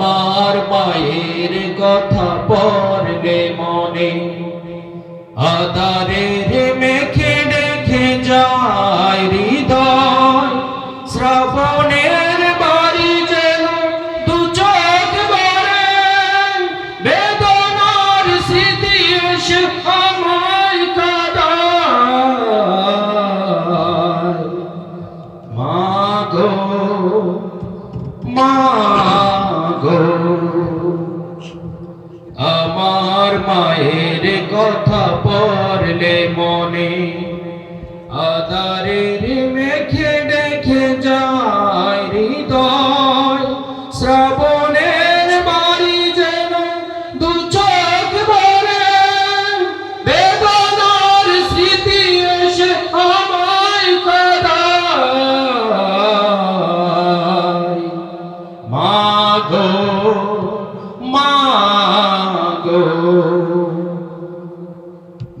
আমার মায়ের কথা পড়লে মনে। আদারের মেখে দেখে যায় হৃদয়। শ্রাবণের বাড়ি যেন দু চোখ ভরে। বেদনার স্মৃতি এসে আমায় কাদায়। মাগো আমার মায়ের কথা পড়লে মনে আদারের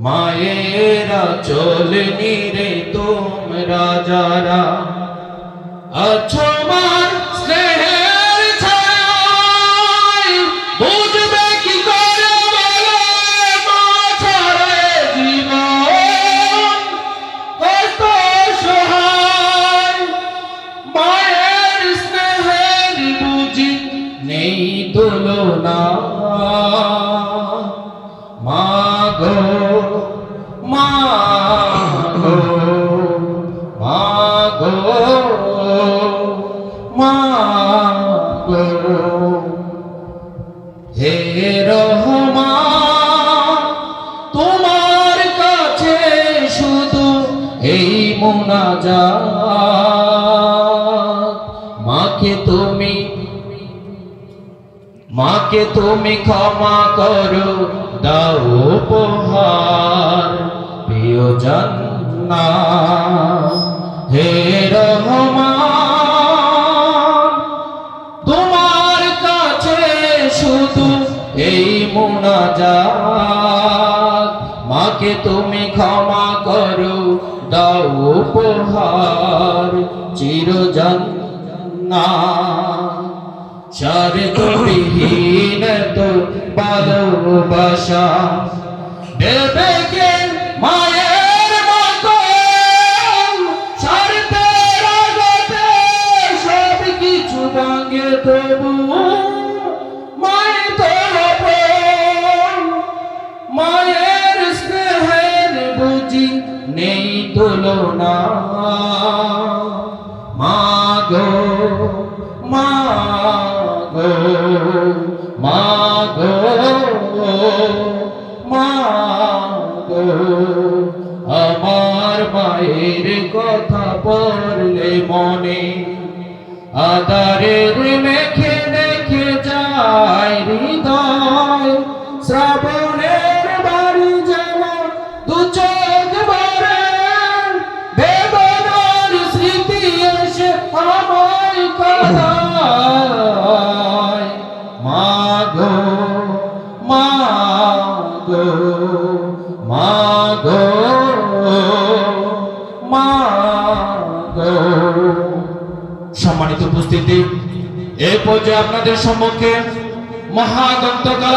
মায়েরা, চল নিরে তোমরা যারা আছো মার স্নেহের ছায় বুঝবে কি করে বলো মা ছাড়া এ জীবন? কত সহায়, মায়ের স্নেহের বুঝি নেই তুলনা। হে রহমান, তোমার কাছে শুধু এই মোনাজাত। মাকে তুমি মাকে তুমি ক্ষমা করো, দাও উপহার, প্রিয় জান্না হে এই মোনাজাত। মাকে তুমি ক্ষমা করো, দাও উপহার চিরজন্না শরত বিহীন তো ভালোবাসা। কে মায়ের মতো? আগতে সব কিছু ভাঙে তবু নেই তুলনা। মাগো মাগো মাগো মাগো। আমার মায়ের কথা পড়লে মনে আদারের মেখে মাগো মাগো মাগো। সম্মানিত উপস্থিতি এ পর্যায়ে আপনাদের সম্মুখে মহাদন্তকাল